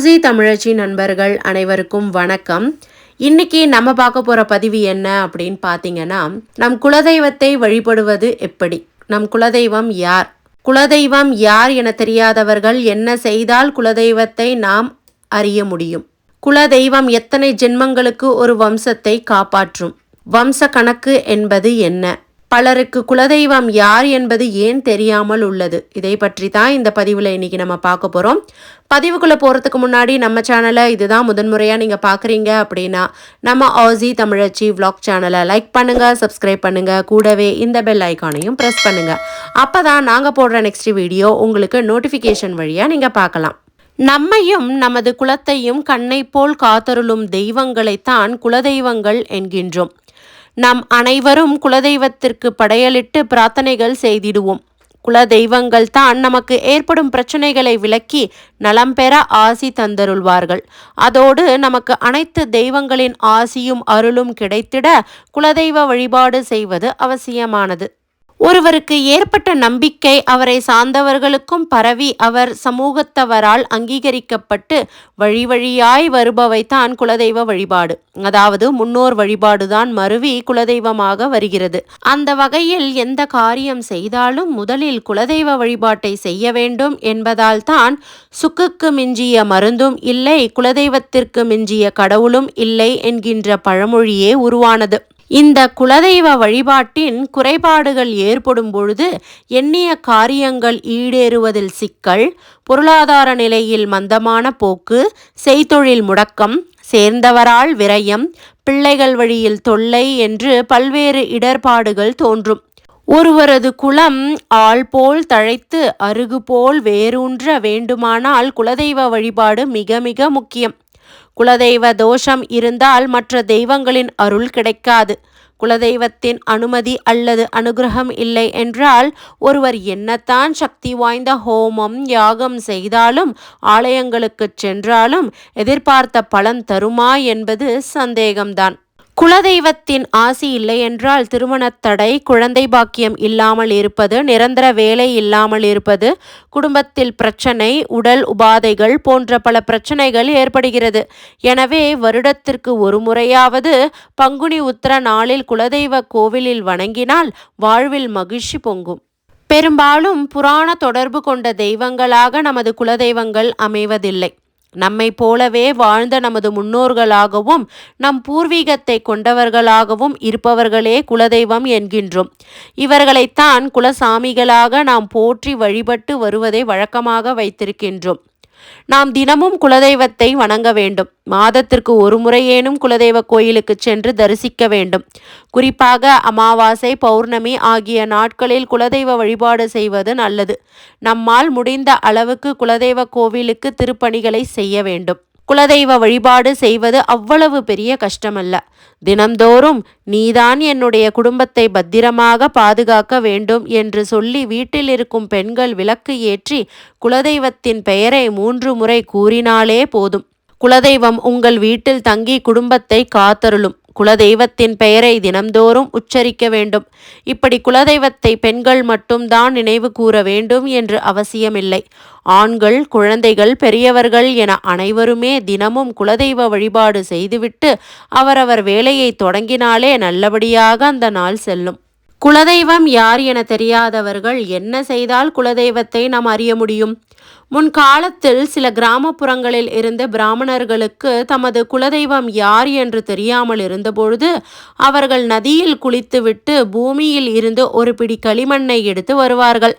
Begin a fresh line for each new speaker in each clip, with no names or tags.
ஆசி தமிழச்சி நண்பர்கள் அனைவருக்கும் வணக்கம். இன்னைக்கு நம்ம பார்க்க போற பதிவு என்ன அப்படின்னு பார்த்தீங்கன்னா நம் குலதெய்வத்தை வழிபடுவது எப்படி? நம் குலதெய்வம் யார்? குலதெய்வம் யார் என தெரியாதவர்கள் என்ன செய்தால் குலதெய்வத்தை நாம் அறிய முடியும்? குலதெய்வம் எத்தனை ஜென்மங்களுக்கு ஒரு வம்சத்தை காப்பாற்றும்? வம்ச கணக்கு என்பது என்ன? பலருக்கு குலதெய்வம் யார் என்பது ஏன் தெரியாமல் உள்ளது? இதை பற்றி தான் இந்த பதிவில் இன்னைக்கு நம்ம பார்க்க போகிறோம் பதிவுக்குள்ளே போகிறதுக்கு முன்னாடி நம்ம சேனலை இதுதான் முதன்முறையாக நீங்கள் பார்க்குறீங்க அப்படின்னா நம்ம ஆசி தமிழச்சி வ்ளாக் சேனலை லைக் பண்ணுங்கள் சப்ஸ்கிரைப் பண்ணுங்கள் கூடவே இந்த பெல் ஐக்கானையும் ப்ரெஸ் பண்ணுங்கள் அப்போ தான் நாங்கள் போடுற நெக்ஸ்ட் வீடியோ உங்களுக்கு நோட்டிஃபிகேஷன் வழியாக நீங்கள் பார்க்கலாம். நம்மையும் நமது குலத்தையும் கண்ணை போல் காத்தருளும் தெய்வங்களைத்தான் குலதெய்வங்கள் என்கின்றோம். நம் அனைவரும் குலதெய்வத்திற்கு படையலிட்டு பிரார்த்தனைகள் செய்திடுவோம். குலதெய்வங்கள் தான் நமக்கு ஏற்படும் பிரச்சனைகளை விலக்கி நலம் பெற ஆசி தந்தருள்வார்கள். அதோடு நமக்கு அனைத்து தெய்வங்களின் ஆசியும் அருளும் கிடைத்திட குலதெய்வ வழிபாடு செய்வது அவசியமானது. ஒருவருக்கு ஏற்பட்ட நம்பிக்கை அவரை சார்ந்தவர்களுக்கும் பரவி அவர் சமூகத்தவரால் அங்கீகரிக்கப்பட்டு வழி வழியாய் வருபவை தான் குலதெய்வ வழிபாடு. அதாவது முன்னோர் வழிபாடுதான் மருவி குலதெய்வமாக வருகிறது. அந்த வகையில் எந்த காரியம் செய்தாலும் முதலில் குலதெய்வ வழிபாட்டை செய்ய வேண்டும் என்பதால் தான் சுக்குக்கு மிஞ்சிய மருந்தும் இல்லை குலதெய்வத்திற்கு மிஞ்சிய கடவுளும் இல்லை என்கின்ற பழமொழியே உருவானது. இந்த குலதெய்வ வழிபாட்டின் குறைபாடுகள் ஏற்படும் பொழுது எண்ணிய காரியங்கள் ஈடேறுவதில் சிக்கல் பொருளாதார நிலையில் மந்தமான போக்கு செய்தொழில் முடக்கம் சேர்ந்தவரால் விரயம் பிள்ளைகள் வழியில் தொல்லை என்று பல்வேறு இடர்பாடுகள் தோன்றும். ஒருவரது குலம் ஆள் போல் தழைத்து அருகு போல் வேரூன்ற வேண்டுமானால் குலதெய்வ வழிபாடு மிக மிக முக்கியம். குலதெய்வ தோஷம் இருந்தால் மற்ற தெய்வங்களின் அருள் கிடைக்காது. குலதெய்வத்தின் அனுமதி அல்லது அனுகிரகம் இல்லை என்றால் ஒருவர் என்னத்தான் சக்தி வாய்ந்த ஹோமம் யாகம் செய்தாலும் ஆலயங்களுக்கு சென்றாலும் எதிர்பார்த்த பலன் தருமா என்பது சந்தேகம்தான். குலதெய்வத்தின் ஆசி இல்லை என்றால் திருமணத் தடை குழந்தை பாக்கியம் இல்லாமல் இருப்பது நிரந்தர வேலை இல்லாமல் இருப்பது குடும்பத்தில் பிரச்சனை உடல் உபாதைகள் போன்ற பல பிரச்சனைகள் ஏற்படுகிறது. எனவே வருடத்திற்கு ஒரு முறையாவது பங்குனி உத்திர நாளில் குலதெய்வ கோவிலில் வணங்கினால் வாழ்வில் மகிழ்ச்சி பொங்கும். பெரும்பாலும் புராண தொடர்பு கொண்ட தெய்வங்களாக நமது குலதெய்வங்கள் அமைவதில்லை. நம்மை போலவே வாழ்ந்த நமது முன்னோர்களாகவும் நம் பூர்வீகத்தை கொண்டவர்களாகவும் இருப்பவர்களே குலதெய்வம் என்கின்றோம். இவர்களைத்தான் குலசாமிகளாக நாம் போற்றி வழிபட்டு வருவதை வழக்கமாக வைத்திருக்கின்றோம். நாம் தினமும் குலதெய்வத்தை வணங்க வேண்டும். மாதத்திற்கு ஒரு முறையேனும் குலதெய்வ கோயிலுக்கு சென்று தரிசிக்க வேண்டும். குறிப்பாக அமாவாசை பௌர்ணமி ஆகிய நாட்களில் குலதெய்வ வழிபாடு செய்வது நல்லது. நம்மால் முடிந்த அளவுக்கு குலதெய்வ கோவிலுக்கு திருப்பணிகளை செய்ய வேண்டும். குலதெய்வ வழிபாடு செய்வது அவ்வளவு பெரிய கஷ்டமல்ல. தினந்தோறும் நீதான் என்னுடைய குடும்பத்தை பத்திரமாக பாதுகாக்க வேண்டும் என்று சொல்லி வீட்டில் இருக்கும் பெண்கள் விளக்கு ஏற்றி குலதெய்வத்தின் பெயரை மூன்று முறை கூறினாலே போதும். குலதெய்வம் உங்கள் வீட்டில் தங்கி குடும்பத்தை காத்தருளும். குலதெய்வத்தின் பெயரை தினம்தோறும் உச்சரிக்க வேண்டும். இப்படி குலதெய்வத்தை பெண்கள் மட்டும்தான் நினைவு கூற வேண்டும் என்று அவசியமில்லை. ஆண்கள் குழந்தைகள் பெரியவர்கள் என அனைவருமே தினமும் குலதெய்வ வழிபாடு செய்துவிட்டு அவரவர் வேலையை தொடங்கினாலே நல்லபடியாக அந்த நாள் செல்லும். குலதெய்வம் யார் என தெரியாதவர்கள் என்ன செய்தால் குலதெய்வத்தை நாம் அறிய முடியும்? முன்காலத்தில் சில கிராமப்புறங்களில் இருந்த பிராமணர்களுக்கு தமது குலதெய்வம் யார் என்று தெரியாமல் இருந்தபொழுது அவர்கள் நதியில் குளித்துவிட்டு பூமியில் இருந்து ஒரு பிடி களிமண்ணை எடுத்து வருவார்கள்.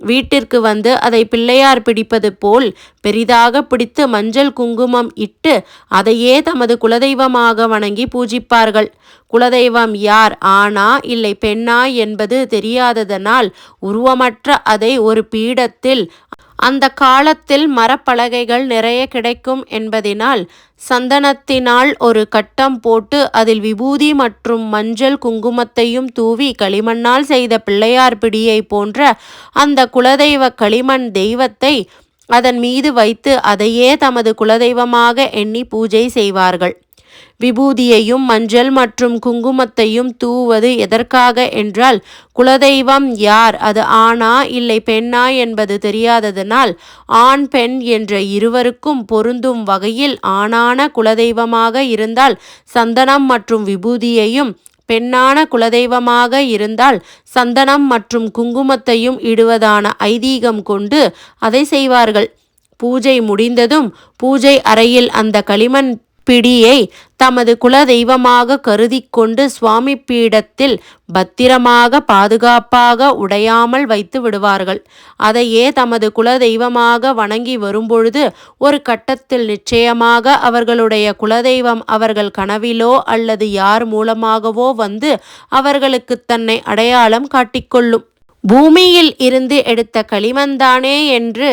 வீட்டிற்கு வந்து அதை பிள்ளையார் பிடிப்பது போல் பெரிதாக பிடித்து மஞ்சள் குங்குமம் இட்டு அதையே தமது குலதெய்வமாக வணங்கி பூஜிப்பார்கள். குலதெய்வம் யார்? ஆணா? இல்லை பெண்ணா? என்பது தெரியாததனால் உருவமற்ற அதை ஒரு பீடத்தில் அந்த காலத்தில் மரப்பலகைகள் நிறைய கிடைக்கும் என்பதினால் சந்தனத்தினால் ஒரு கட்டம் போட்டு அதில் விபூதி மற்றும் மஞ்சள் குங்குமத்தையும் தூவி களிமண்ணால் செய்த பிள்ளையார் பிடியை போன்ற அந்த குலதெய்வ களிமண் தெய்வத்தை அதன் மீது வைத்து அதையே தமது குலதெய்வமாக எண்ணி பூஜை செய்வார்கள். விபூதியையும் மஞ்சள் மற்றும் குங்குமத்தையும் தூவது எதற்காக என்றால் குலதெய்வம் யார்? அது ஆணா இல்லை பெண்ணா என்பது தெரியாததனால் ஆண் பெண் என்ற இருவருக்கும் பொருந்தும் வகையில் ஆணான குலதெய்வமாக இருந்தால் சந்தனம் மற்றும் விபூதியையும் பெண்ணான குலதெய்வமாக இருந்தால் சந்தனம் மற்றும் குங்குமத்தையும் இடுவதான ஐதீகம் கொண்டு அதை செய்வார்கள். பூஜை முடிந்ததும் பூஜை அறையில் அந்த களிமண் பிடியை தமது குலதெய்வமாக கருதி கொண்டு சுவாமி பீடத்தில் பத்திரமாக பாதுகாப்பாக உடையாமல் வைத்து விடுவார்கள். அதையே தமது குலதெய்வமாக வணங்கி வரும்பொழுது ஒரு கட்டத்தில் நிச்சயமாக அவர்களுடைய குலதெய்வம் அவர்கள் கனவிலோ அல்லது யார் மூலமாகவோ வந்து அவர்களுக்கு தன்னை அடையாளம் காட்டிக்கொள்ளும். பூமியில் இருந்து எடுத்த களிமந்தானே என்று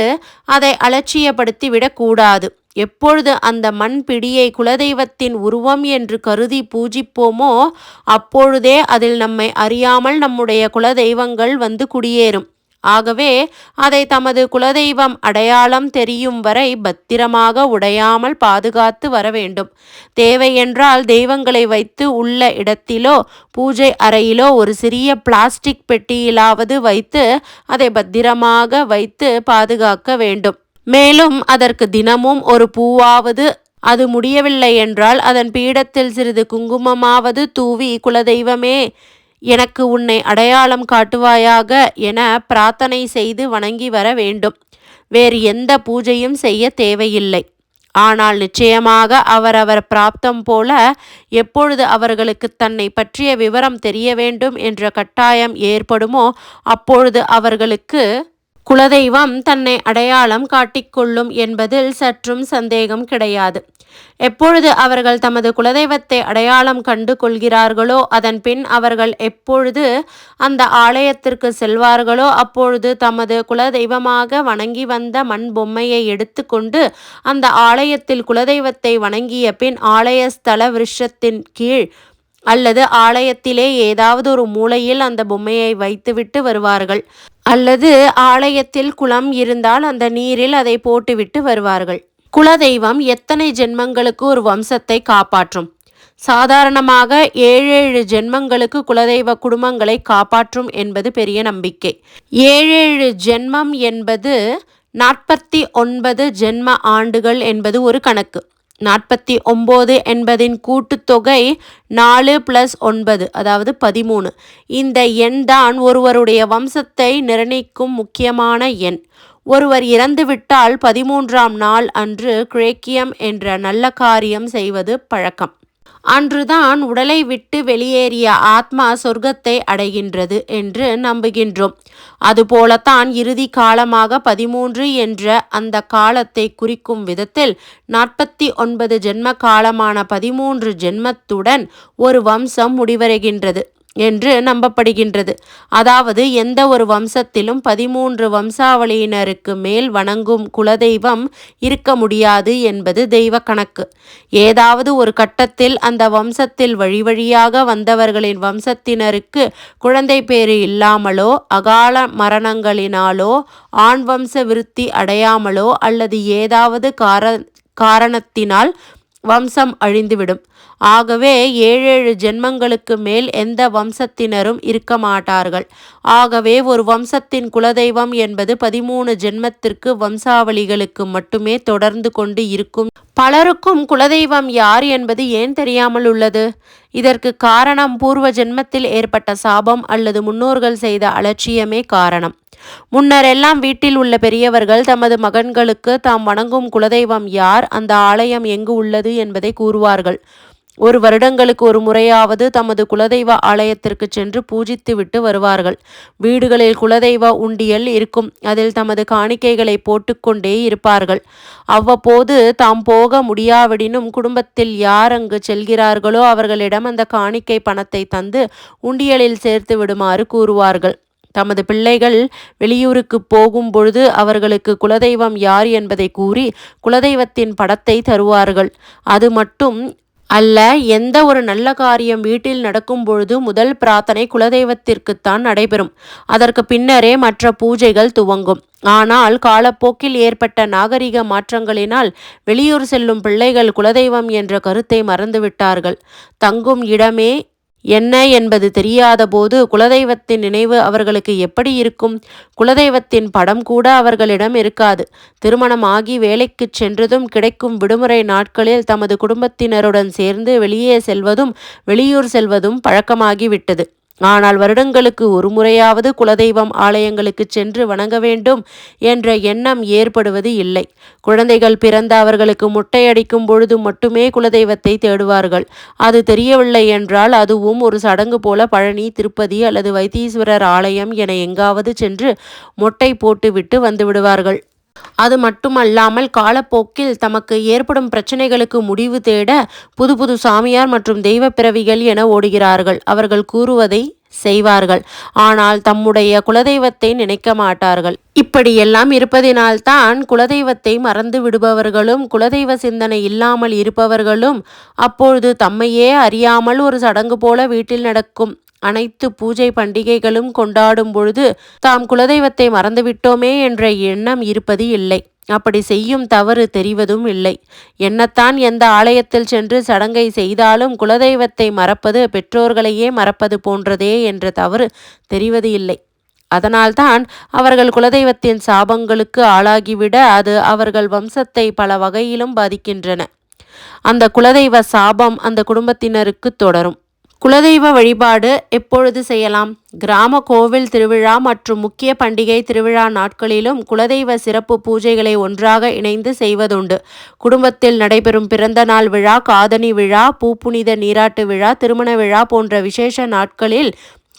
அதை அலட்சியப்படுத்தி விடக்கூடாது எப்பொழுது அந்த மண் பிடியை குலதெய்வத்தின் உருவம் என்று கருதி பூஜிப்போமோ அப்பொழுதே அதில் நம்மை அறியாமல் நம்முடைய குலதெய்வங்கள் வந்து குடியேறும். ஆகவே அதை தமது குலதெய்வம் அடையாளம் தெரியும் வரை பத்திரமாக உடையாமல் பாதுகாத்து வர வேண்டும் தேவையென்றால் தெய்வங்களை வைத்து உள்ள இடத்திலோ பூஜை அறையிலோ ஒரு சிறிய பிளாஸ்டிக் பெட்டியிலாவது வைத்து அதை பத்திரமாக வைத்து பாதுகாக்க வேண்டும். மேலும் அதற்கு தினமும் ஒரு பூவாவது அது முடியவில்லை என்றால் அதன் பீடத்தில் சிறிது குங்குமமாவது தூவி குலதெய்வமே எனக்கு உன்னை அடையாளம் காட்டுவாயாக என பிரார்த்தனை செய்து வணங்கி வர வேண்டும். வேறு எந்த பூஜையும் செய்ய தேவையில்லை. ஆனால் நிச்சயமாக அவரவர் பிராப்தம் போல எப்பொழுது அவர்களுக்கு தன்னை பற்றிய விவரம் தெரிய வேண்டும் என்ற கட்டாயம் ஏற்படுமோ அப்பொழுது அவர்களுக்கு குலதெய்வம் தன்னை அடையாளம் காட்டிக்கொள்ளும் என்பதில் சற்றும் சந்தேகம் கிடையாது. எப்பொழுது அவர்கள் தமது குலதெய்வத்தை அடையாளம் கண்டு கொள்கிறார்களோ அதன் பின் அவர்கள் எப்பொழுது அந்த ஆலயத்திற்கு செல்வார்களோ அப்பொழுது தமது குலதெய்வமாக வணங்கி வந்த மண் பொம்மையை எடுத்துக்கொண்டு அந்த ஆலயத்தில் குலதெய்வத்தை வணங்கிய பின் ஆலய ஸ்தல விருஷத்தின் கீழ் அல்லது ஆலயத்திலே ஏதாவது ஒரு மூலையில் அந்த பொம்மையை வைத்துவிட்டு வருவார்கள். அல்லது ஆலயத்தில் குளம் இருந்தால் அந்த நீரில் அதை போட்டுவிட்டு வருவார்கள். குலதெய்வம் எத்தனை ஜென்மங்களுக்கு ஒரு வம்சத்தை காப்பாற்றும்? சாதாரணமாக ஏழேழு ஜென்மங்களுக்கு குலதெய்வ குடும்பங்களை காப்பாற்றும் என்பது பெரிய நம்பிக்கை. ஏழேழு ஜென்மம் என்பது நாற்பத்தி ஒன்பது ஜென்ம ஆண்டுகள் என்பது ஒரு கணக்கு. நாற்பத்தி ஒம்பது என்பதின் கூட்டுத்தொகை நாலு ப்ளஸ் ஒன்பது அதாவது பதிமூணு. இந்த எண் தான் ஒருவருடைய வம்சத்தை நிர்ணயிக்கும் முக்கியமான எண். ஒருவர் இறந்துவிட்டால் பதிமூன்றாம் நாள் அன்று கிரேக்கியம் என்ற நல்ல காரியம் செய்வது பழக்கம். அன்றுதான் உடலை விட்டு வெளியேறிய ஆத்மா சொர்க்கத்தை அடைகின்றது என்று நம்புகின்றோம். அதுபோலத்தான் இறுதி காலமாக பதிமூன்று என்ற அந்த காலத்தை குறிக்கும் விதத்தில் நாற்பத்தி ஒன்பது ஜென்ம காலமான பதிமூன்று ஜென்மத்துடன் ஒரு வம்சம் முடிவடைகின்றது. என்று நம்பப்படுகின்றது. அதாவது எந்த ஒரு வம்சத்திலும் பதிமூன்று வம்சாவளியினருக்கு மேல் வணங்கும் குலதெய்வம் இருக்க முடியாது என்பது தெய்வ கணக்கு. ஏதாவது ஒரு கட்டத்தில் அந்த வம்சத்தில் வழி வழியாக வந்தவர்களின் வம்சத்தினருக்கு குழந்தை பேறு இல்லாமலோ அகால மரணங்களினாலோ ஆண் வம்ச விருத்தி அடையாமலோ அல்லது ஏதாவது கார காரணத்தினால் வம்சம் அழிந்துவிடும். ஆகவே ஏழேழு ஜென்மங்களுக்கு மேல் எந்த வம்சத்தினரும் இருக்க மாட்டார்கள் ஆகவே ஒரு வம்சத்தின் குலதெய்வம் என்பது பதிமூணு ஜென்மத்திற்கு வம்சாவளிகளுக்கு மட்டுமே தொடர்ந்து கொண்டு இருக்கும். பலருக்கும் குலதெய்வம் யார் என்பது ஏன் தெரியாமல் உள்ளது? இதற்கு காரணம் பூர்வ ஜென்மத்தில் ஏற்பட்ட சாபம் அல்லது முன்னோர்கள் செய்த அலட்சியமே காரணம். முன்னரெல்லாம் வீட்டில் உள்ள பெரியவர்கள் தமது மகன்களுக்கு தாம் வணங்கும் குலதெய்வம் யார்? அந்த ஆலயம் எங்கு உள்ளது என்பதை கூறுவார்கள். ஒரு வருடங்களுக்கு ஒரு முறையாவது தமது குலதெய்வ ஆலயத்திற்கு சென்று பூஜித்து விட்டு வருவார்கள். வீடுகளில் குலதெய்வ உண்டியல் இருக்கும். அதில் தமது காணிக்கைகளை போட்டுக்கொண்டே இருப்பார்கள். அவ்வப்போது தாம் போக முடியாவிடினும் குடும்பத்தில் யார் அங்கு செல்கிறார்களோ அவர்களிடம் அந்த காணிக்கை பணத்தை தந்து உண்டியலில் சேர்த்து விடுமாறு கூறுவார்கள். தமது பிள்ளைகள் வெளியூருக்கு போகும் பொழுது அவர்களுக்கு குலதெய்வம் யார் என்பதை கூறி குலதெய்வத்தின் படத்தை தருவார்கள். அது மட்டும் அல்ல எந்த ஒரு நல்ல காரியம் வீட்டில் நடக்கும் பொழுது முதல் பிரார்த்தனை குலதெய்வத்திற்குத்தான் நடைபெறும். அதற்கு பின்னரே மற்ற பூஜைகள் துவங்கும். ஆனால் காலப்போக்கில் ஏற்பட்ட நாகரிக மாற்றங்களினால் வெளியூர் செல்லும் பிள்ளைகள் குலதெய்வம் என்ற கருத்தை மறந்துவிட்டார்கள். தங்கும் இடமே என்ன என்பது தெரியாதபோது குலதெய்வத்தின் நினைவு அவர்களுக்கு எப்படி இருக்கும்? குலதெய்வத்தின் படம் கூட அவர்களிடம் இருக்காது. திருமணம் ஆகி சென்றதும் கிடைக்கும் விடுமுறை நாட்களில் தமது குடும்பத்தினருடன் சேர்ந்து வெளியே செல்வதும் வெளியூர் செல்வதும் பழக்கமாகிவிட்டது. ஆனால் வருடங்களுக்கு ஒரு முறையாவது குலதெய்வம் ஆலயங்களுக்கு சென்று வணங்க வேண்டும் என்ற எண்ணம் ஏற்படுவது இல்லை. குழந்தைகள் பிறந்த அவர்களுக்கு முட்டையடிக்கும் பொழுது மட்டுமே குலதெய்வத்தை தேடுவார்கள். அது தெரியவில்லை என்றால் அதுவும் ஒரு சடங்கு போல பழனி திருப்பதி அல்லது வைத்தீஸ்வரர் ஆலயம் என எங்காவது சென்று மொட்டை போட்டுவிட்டு வந்து விடுவார்கள். அது மட்டுமல்லாமல் காலப்போக்கில் தமக்கு ஏற்படும் பிரச்சனைகளுக்கு முடிவு தேட புது புது சாமியார் மற்றும் தெய்வ பிறவிகள் என ஓடுகிறார்கள். அவர்கள் கூறுவதை செய்வார்கள். ஆனால் தம்முடைய குலதெய்வத்தை நினைக்க மாட்டார்கள். இப்படியெல்லாம் இருப்பதினால்தான் குலதெய்வத்தை மறந்து விடுபவர்களும் குலதெய்வ சிந்தனை இல்லாமல் இருப்பவர்களும் அப்பொழுது தம்மையே அறியாமல் ஒரு சடங்கு போல வீட்டில் நடக்கும். அனைத்து பூஜை பண்டிகைகளும் கொண்டாடும் பொழுது தாம் குலதெய்வத்தை மறந்துவிட்டோமே என்ற எண்ணம் இருப்பது இல்லை. அப்படி செய்யும் தவறு தெரிவதும் இல்லை. என்னத்தான் எந்த ஆலயத்தில் சென்று சடங்கை செய்தாலும் குலதெய்வத்தை மறப்பது பெற்றோர்களையே மறப்பது போன்றதே என்ற தவறு தெரிவது இல்லை. அதனால்தான் அவர்கள் குலதெய்வத்தின் சாபங்களுக்கு ஆளாகிவிட அது அவர்கள் வம்சத்தை பல வகையிலும் பாதிக்கின்றன. அந்த குலதெய்வ சாபம் அந்த குடும்பத்தினருக்கு தொடரும். குலதெய்வ வழிபாடு எப்பொழுது செய்யலாம்? கிராம கோவில் திருவிழா மற்றும் முக்கிய பண்டிகை திருவிழா நாட்களிலும் குலதெய்வ சிறப்பு பூஜைகளை ஒன்றாக இணைந்து செய்வதுண்டு. குடும்பத்தில் நடைபெறும் பிறந்த நாள் விழா காதணி விழா பூப்புனித நீராட்டு விழா திருமண விழா போன்ற விசேஷ நாட்களில்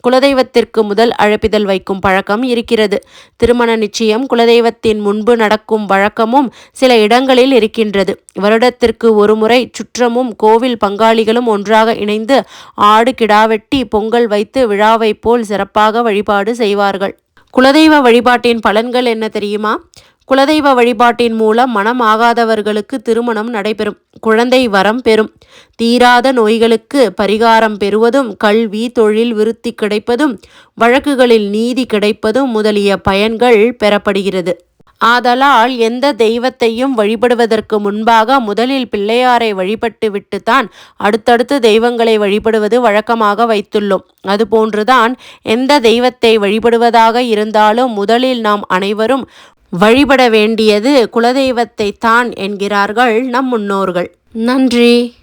குலதெய்வத்திற்கு முதல் அழைப்பிதழ் வைக்கும் பழக்கம் இருக்கிறது. திருமண நிச்சயம் குலதெய்வத்தின் முன்பு நடக்கும் வழக்கமும் சில இடங்களில் இருக்கின்றது. வருடத்திற்கு ஒருமுறை சுற்றமும் கோவில் பங்காளிகளும் ஒன்றாக இணைந்து ஆடு கிடாவெட்டி பொங்கல் வைத்து விழாவை போல் சிறப்பாக வழிபாடு செய்வார்கள். குலதெய்வ வழிபாட்டின் பலன்கள் என்ன தெரியுமா? குலதெய்வ வழிபாட்டின் மூலம் மனம் ஆகாதவர்களுக்கு திருமணம் நடைபெறும். குழந்தை வரம் பெறும். தீராத நோய்களுக்கு பரிகாரம் பெறுவதும் கல்வி தொழில் விருத்தி கிடைப்பதும் வழக்குகளில் நீதி கிடைப்பதும் முதலிய பயன்கள் பெறப்படுகிறது. ஆதலால் எந்த தெய்வத்தையும் வழிபடுவதற்கு முன்பாக முதலில் பிள்ளையாரை வழிபட்டுவிட்டுத்தான் அடுத்தடுத்து தெய்வங்களை வழிபடுவது வழக்கமாக வைத்துள்ளோம். அதுபோன்றுதான் எந்த தெய்வத்தை வழிபடுவதாக இருந்தாலும் முதலில் நாம் அனைவரும் வழிபட வேண்டியது குலதெய்வத்தை தான் என்கிறார்கள் நம் முன்னோர்கள். நன்றி.